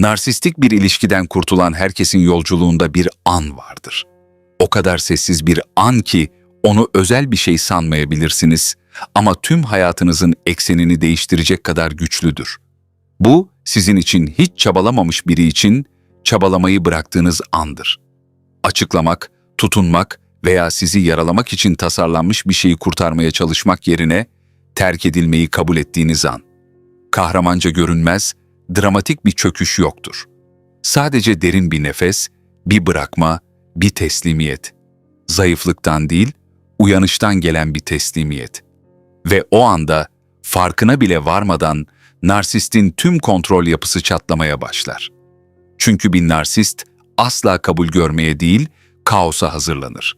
Narsistik bir ilişkiden kurtulan herkesin yolculuğunda bir an vardır. O kadar sessiz bir an ki onu özel bir şey sanmayabilirsiniz ama tüm hayatınızın eksenini değiştirecek kadar güçlüdür. Bu sizin için hiç çabalamamış biri için çabalamayı bıraktığınız andır. Açıklamak, tutunmak veya sizi yaralamak için tasarlanmış bir şeyi kurtarmaya çalışmak yerine terk edilmeyi kabul ettiğiniz an. Kahramanca görünmez, dramatik bir çöküş yoktur. Sadece derin bir nefes, bir bırakma, bir teslimiyet. Zayıflıktan değil, uyanıştan gelen bir teslimiyet. Ve o anda farkına bile varmadan narsistin tüm kontrol yapısı çatlamaya başlar. Çünkü bir narsist asla kabul görmeye değil, kaosa hazırlanır.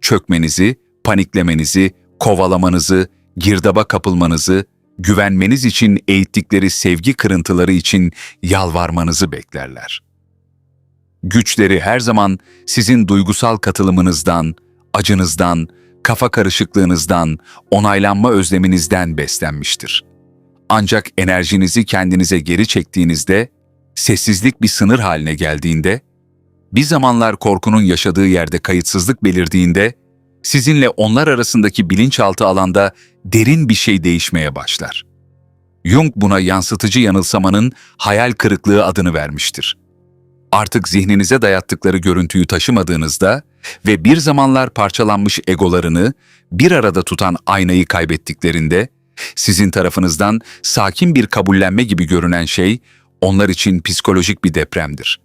Çökmenizi, paniklemenizi, kovalamanızı, girdaba kapılmanızı, güvenmeniz için eğittikleri sevgi kırıntıları için yalvarmanızı beklerler. Güçleri her zaman sizin duygusal katılımınızdan, acınızdan, kafa karışıklığınızdan, onaylanma özleminizden beslenmiştir. Ancak enerjinizi kendinize geri çektiğinizde, sessizlik bir sınır haline geldiğinde, bir zamanlar korkunun yaşadığı yerde kayıtsızlık belirdiğinde, sizinle onlar arasındaki bilinçaltı alanda derin bir şey değişmeye başlar. Jung buna yansıtıcı yanılsamanın hayal kırıklığı adını vermiştir. Artık zihninize dayattıkları görüntüyü taşımadığınızda ve bir zamanlar parçalanmış egolarını bir arada tutan aynayı kaybettiklerinde, sizin tarafınızdan sakin bir kabullenme gibi görünen şey onlar için psikolojik bir depremdir.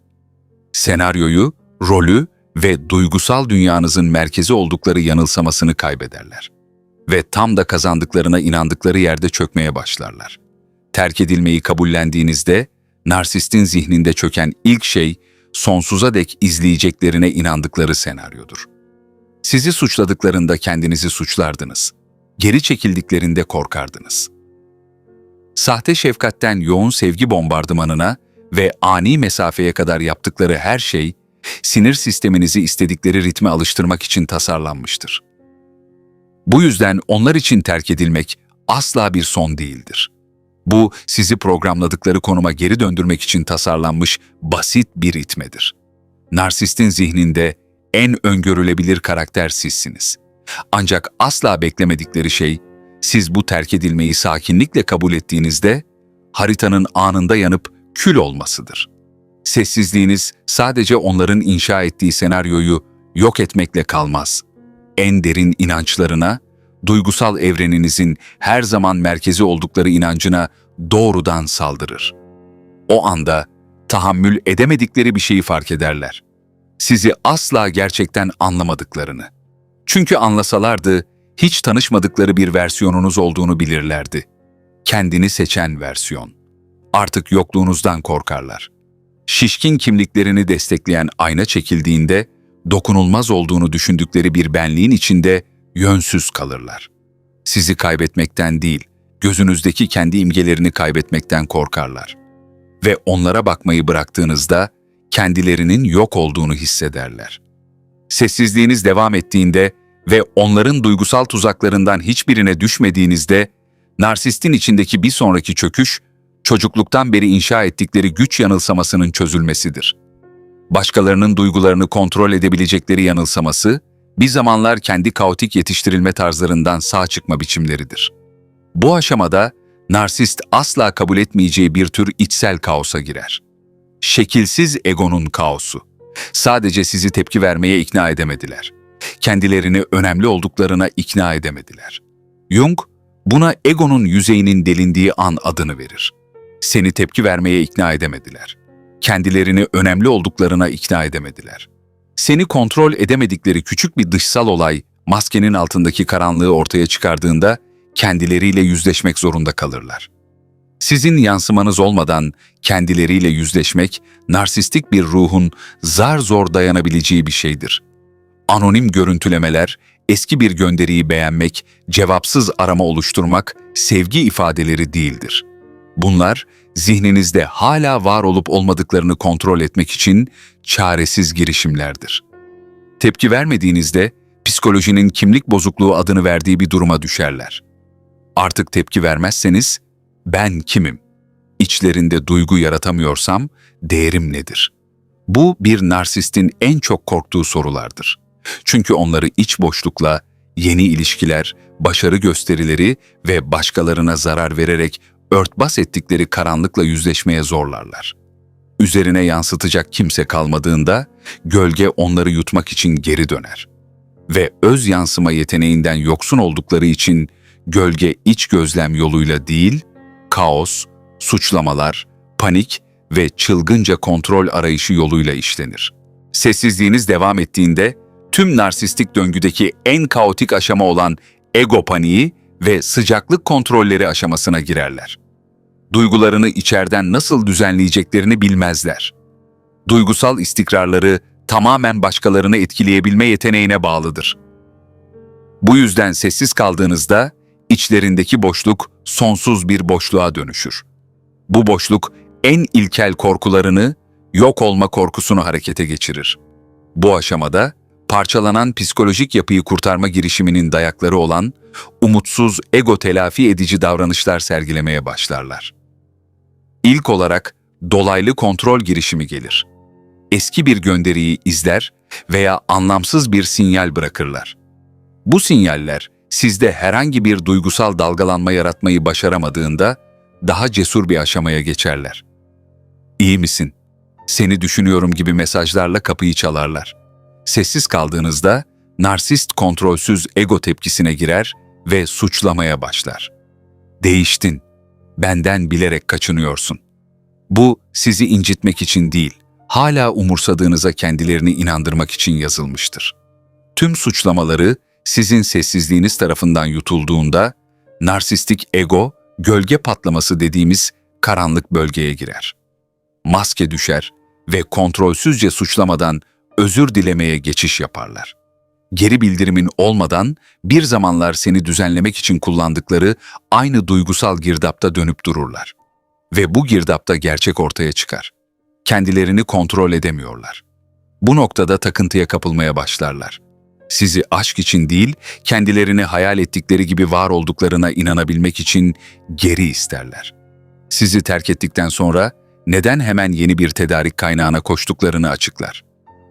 Senaryoyu, rolü ve duygusal dünyanızın merkezi oldukları yanılsamasını kaybederler. Ve tam da kazandıklarına inandıkları yerde çökmeye başlarlar. Terk edilmeyi kabullendiğinizde, narsistin zihninde çöken ilk şey, sonsuza dek izleyeceklerine inandıkları senaryodur. Sizi suçladıklarında kendinizi suçlardınız. Geri çekildiklerinde korkardınız. Sahte şefkatten yoğun sevgi bombardımanına ve ani mesafeye kadar yaptıkları her şey, sinir sisteminizi istedikleri ritme alıştırmak için tasarlanmıştır. Bu yüzden onlar için terk edilmek asla bir son değildir. Bu sizi programladıkları konuma geri döndürmek için tasarlanmış basit bir ritmedir. Narsistin zihninde en öngörülebilir karakter sizsiniz. Ancak asla beklemedikleri şey, siz bu terk edilmeyi sakinlikle kabul ettiğinizde, haritanın anında yanıp kül olmasıdır. Sessizliğiniz sadece onların inşa ettiği senaryoyu yok etmekle kalmaz. En derin inançlarına, duygusal evreninizin her zaman merkezi oldukları inancına doğrudan saldırır. O anda tahammül edemedikleri bir şeyi fark ederler. Sizi asla gerçekten anlamadıklarını. Çünkü anlasalardı hiç tanışmadıkları bir versiyonunuz olduğunu bilirlerdi. Kendini seçen versiyon. Artık yokluğunuzdan korkarlar. Şişkin kimliklerini destekleyen ayna çekildiğinde dokunulmaz olduğunu düşündükleri bir benliğin içinde yönsüz kalırlar. Sizi kaybetmekten değil, gözünüzdeki kendi imgelerini kaybetmekten korkarlar. Ve onlara bakmayı bıraktığınızda kendilerinin yok olduğunu hissederler. Sessizliğiniz devam ettiğinde ve onların duygusal tuzaklarından hiçbirine düşmediğinizde, narsistin içindeki bir sonraki çöküş, çocukluktan beri inşa ettikleri güç yanılsamasının çözülmesidir. Başkalarının duygularını kontrol edebilecekleri yanılsaması, bir zamanlar kendi kaotik yetiştirilme tarzlarından sağ çıkma biçimleridir. Bu aşamada narsist asla kabul etmeyeceği bir tür içsel kaosa girer. Şekilsiz egonun kaosu. Sadece sizi tepki vermeye ikna edemediler. Kendilerini önemli olduklarına ikna edemediler. Jung, buna egonun yüzeyinin delindiği an adını verir. Seni tepki vermeye ikna edemediler. Kendilerini önemli olduklarına ikna edemediler. Seni kontrol edemedikleri küçük bir dışsal olay, maskenin altındaki karanlığı ortaya çıkardığında kendileriyle yüzleşmek zorunda kalırlar. Sizin yansımanız olmadan kendileriyle yüzleşmek, narsistik bir ruhun zar zor dayanabileceği bir şeydir. Anonim görüntülemeler, eski bir gönderiyi beğenmek, cevapsız arama oluşturmak sevgi ifadeleri değildir. Bunlar zihninizde hala var olup olmadıklarını kontrol etmek için çaresiz girişimlerdir. Tepki vermediğinizde psikolojinin kimlik bozukluğu adını verdiği bir duruma düşerler. Artık tepki vermezseniz ben kimim? içlerinde duygu yaratamıyorsam değerim nedir? Bu bir narsistin en çok korktuğu sorulardır. Çünkü onları iç boşlukla, yeni ilişkiler, başarı gösterileri ve başkalarına zarar vererek örtbas ettikleri karanlıkla yüzleşmeye zorlarlar. Üzerine yansıtacak kimse kalmadığında gölge onları yutmak için geri döner. Ve öz yansıma yeteneğinden yoksun oldukları için gölge iç gözlem yoluyla değil, kaos, suçlamalar, panik ve çılgınca kontrol arayışı yoluyla işlenir. Sessizliğiniz devam ettiğinde tüm narsistik döngüdeki en kaotik aşama olan ego paniği ve sıcaklık kontrolleri aşamasına girerler. Duygularını içeriden nasıl düzenleyeceklerini bilmezler. Duygusal istikrarları tamamen başkalarını etkileyebilme yeteneğine bağlıdır. Bu yüzden sessiz kaldığınızda içlerindeki boşluk sonsuz bir boşluğa dönüşür. Bu boşluk en ilkel korkularını, yok olma korkusunu harekete geçirir. Bu aşamada parçalanan psikolojik yapıyı kurtarma girişiminin dayakları olan umutsuz ego telafi edici davranışlar sergilemeye başlarlar. İlk olarak dolaylı kontrol girişimi gelir. Eski bir gönderiyi izler veya anlamsız bir sinyal bırakırlar. Bu sinyaller sizde herhangi bir duygusal dalgalanma yaratmayı başaramadığında daha cesur bir aşamaya geçerler. İyi misin? Seni düşünüyorum gibi mesajlarla kapıyı çalarlar. Sessiz kaldığınızda narsist kontrolsüz ego tepkisine girer ve suçlamaya başlar. Değiştin. Benden bilerek kaçınıyorsun. Bu sizi incitmek için değil, hala umursadığınıza kendilerini inandırmak için yazılmıştır. Tüm suçlamaları sizin sessizliğiniz tarafından yutulduğunda narsistik ego gölge patlaması dediğimiz karanlık bölgeye girer. Maske düşer ve kontrolsüzce suçlamadan özür dilemeye geçiş yaparlar. Geri bildirimin olmadan bir zamanlar seni düzenlemek için kullandıkları aynı duygusal girdapta dönüp dururlar. Ve bu girdapta gerçek ortaya çıkar. Kendilerini kontrol edemiyorlar. Bu noktada takıntıya kapılmaya başlarlar. Sizi aşk için değil, kendilerini hayal ettikleri gibi var olduklarına inanabilmek için geri isterler. Sizi terk ettikten sonra neden hemen yeni bir tedarik kaynağına koştuklarını açıklar.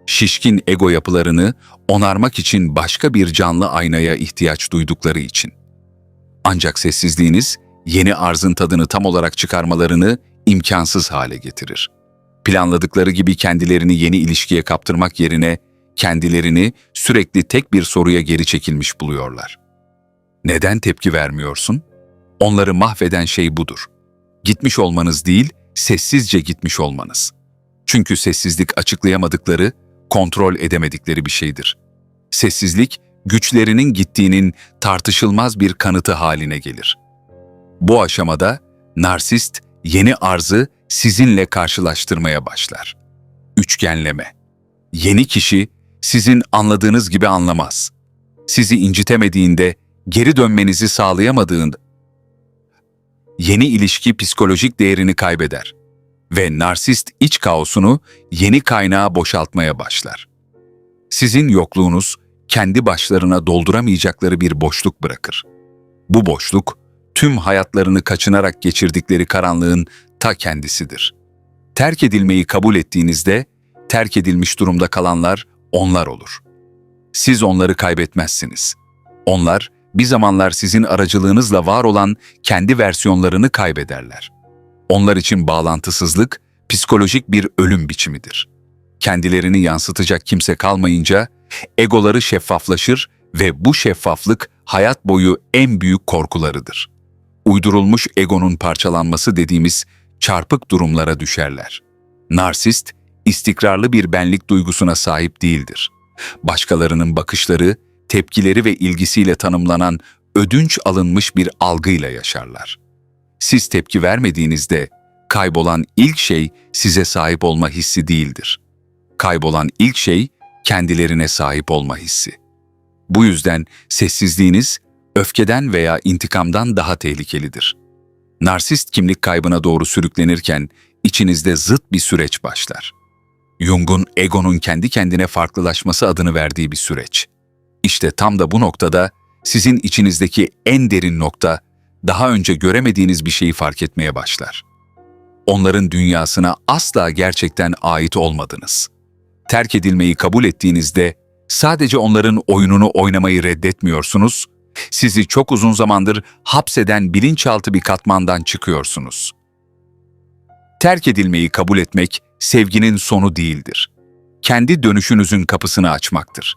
Şişkin ego yapılarını onarmak için başka bir canlı aynaya ihtiyaç duydukları için. Ancak sessizliğiniz yeni arzın tadını tam olarak çıkarmalarını imkansız hale getirir. Planladıkları gibi kendilerini yeni ilişkiye kaptırmak yerine kendilerini sürekli tek bir soruya geri çekilmiş buluyorlar. Neden tepki vermiyorsun? Onları mahveden şey budur. Gitmiş olmanız değil, sessizce gitmiş olmanız. Çünkü sessizlik açıklayamadıkları, kontrol edemedikleri bir şeydir. Sessizlik, güçlerinin gittiğinin tartışılmaz bir kanıtı haline gelir. Bu aşamada narsist yeni arzı sizinle karşılaştırmaya başlar. Üçgenleme. Yeni kişi sizin anladığınız gibi anlamaz. Sizi incitemediğinde, geri dönmenizi sağlayamadığında yeni ilişki psikolojik değerini kaybeder ve narsist iç kaosunu yeni kaynağa boşaltmaya başlar. Sizin yokluğunuz kendi başlarına dolduramayacakları bir boşluk bırakır. Bu boşluk tüm hayatlarını kaçınarak geçirdikleri karanlığın ta kendisidir. Terk edilmeyi kabul ettiğinizde terk edilmiş durumda kalanlar onlar olur. Siz onları kaybetmezsiniz. Onlar bir zamanlar sizin aracılığınızla var olan kendi versiyonlarını kaybederler. Onlar için bağlantısızlık psikolojik bir ölüm biçimidir. Kendilerini yansıtacak kimse kalmayınca egoları şeffaflaşır ve bu şeffaflık hayat boyu en büyük korkularıdır. Uydurulmuş egonun parçalanması dediğimiz çarpık durumlara düşerler. Narsist, istikrarlı bir benlik duygusuna sahip değildir. Başkalarının bakışları, tepkileri ve ilgisiyle tanımlanan ödünç alınmış bir algıyla yaşarlar. Siz tepki vermediğinizde kaybolan ilk şey size sahip olma hissi değildir. Kaybolan ilk şey kendilerine sahip olma hissi. Bu yüzden sessizliğiniz öfkeden veya intikamdan daha tehlikelidir. Narsist kimlik kaybına doğru sürüklenirken içinizde zıt bir süreç başlar. Jung'un egonun kendi kendine farklılaşması adını verdiği bir süreç. İşte tam da bu noktada sizin içinizdeki en derin nokta daha önce göremediğiniz bir şeyi fark etmeye başlar. onların dünyasına asla gerçekten ait olmadınız. Terk edilmeyi kabul ettiğinizde sadece onların oyununu oynamayı reddetmiyorsunuz, sizi çok uzun zamandır hapseden bilinçaltı bir katmandan çıkıyorsunuz. Terk edilmeyi kabul etmek sevginin sonu değildir. Kendi dönüşünüzün kapısını açmaktır.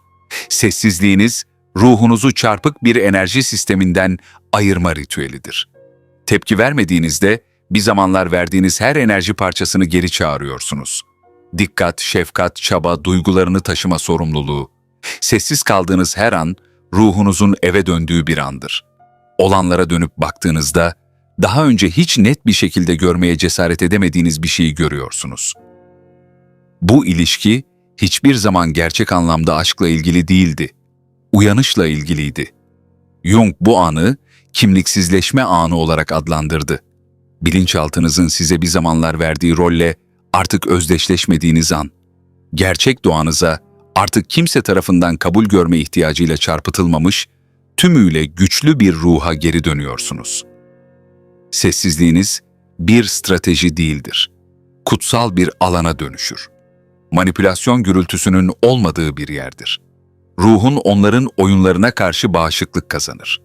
Sessizliğiniz ruhunuzu çarpık bir enerji sisteminden ayırma ritüelidir. Tepki vermediğinizde bir zamanlar verdiğiniz her enerji parçasını geri çağırıyorsunuz. Dikkat, şefkat, çaba, duygularını taşıma sorumluluğu. Sessiz kaldığınız her an ruhunuzun eve döndüğü bir andır. Olanlara dönüp baktığınızda daha önce hiç net bir şekilde görmeye cesaret edemediğiniz bir şeyi görüyorsunuz. Bu ilişki hiçbir zaman gerçek anlamda aşkla ilgili değildi. Uyanışla ilgiliydi. Jung bu anı kimliksizleşme anı olarak adlandırdı. Bilinçaltınızın size bir zamanlar verdiği rolle artık özdeşleşmediğiniz an. Gerçek doğanıza artık kimse tarafından kabul görme ihtiyacıyla çarpıtılmamış, tümüyle güçlü bir ruha geri dönüyorsunuz. Sessizliğiniz bir strateji değildir. Kutsal bir alana dönüşür. Manipülasyon gürültüsünün olmadığı bir yerdir. Ruhun onların oyunlarına karşı bağışıklık kazanır.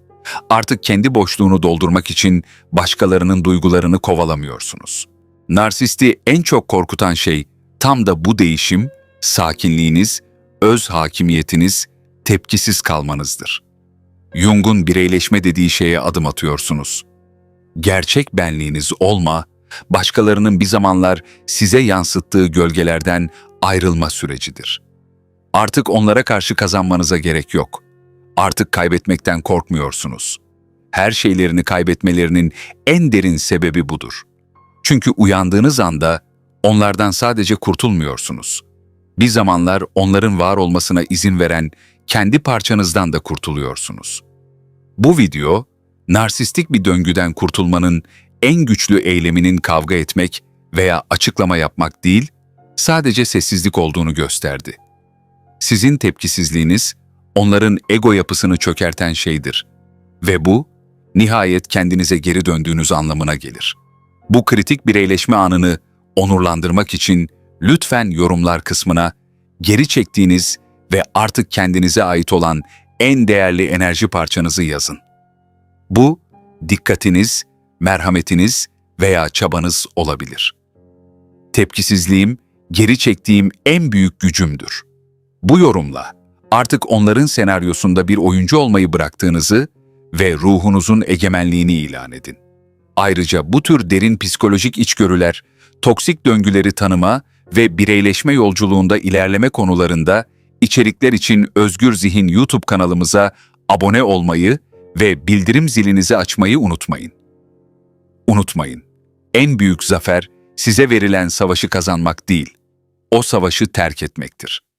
Artık kendi boşluğunu doldurmak için başkalarının duygularını kovalamıyorsunuz. Narsisti en çok korkutan şey tam da bu değişim, sakinliğiniz, öz hakimiyetiniz, tepkisiz kalmanızdır. Jung'un bireyleşme dediği şeye adım atıyorsunuz. Gerçek benliğiniz olma, başkalarının bir zamanlar size yansıttığı gölgelerden ayrılma sürecidir. Artık onlara karşı kazanmanıza gerek yok. Artık kaybetmekten korkmuyorsunuz. Her şeylerini kaybetmelerinin en derin sebebi budur. Çünkü uyandığınız anda onlardan sadece kurtulmuyorsunuz. Bir zamanlar onların var olmasına izin veren kendi parçanızdan da kurtuluyorsunuz. Bu video, narsistik bir döngüden kurtulmanın en güçlü eyleminin kavga etmek veya açıklama yapmak değil, sadece sessizlik olduğunu gösterdi. Sizin tepkisizliğiniz, onların ego yapısını çökerten şeydir. Ve bu, nihayet kendinize geri döndüğünüz anlamına gelir. Bu kritik bireyleşme anını onurlandırmak için lütfen yorumlar kısmına geri çektiğiniz ve artık kendinize ait olan en değerli enerji parçanızı yazın. Bu, dikkatiniz, merhametiniz veya çabanız olabilir. Tepkisizliğim, geri çektiğim en büyük gücümdür. Bu yorumla artık onların senaryosunda bir oyuncu olmayı bıraktığınızı ve ruhunuzun egemenliğini ilan edin. Ayrıca bu tür derin psikolojik içgörüler, toksik döngüleri tanıma ve bireyleşme yolculuğunda ilerleme konularında içerikler için Özgür Zihin YouTube kanalımıza abone olmayı ve bildirim zilinizi açmayı unutmayın. Unutmayın, en büyük zafer size verilen savaşı kazanmak değil, o savaşı terk etmektir.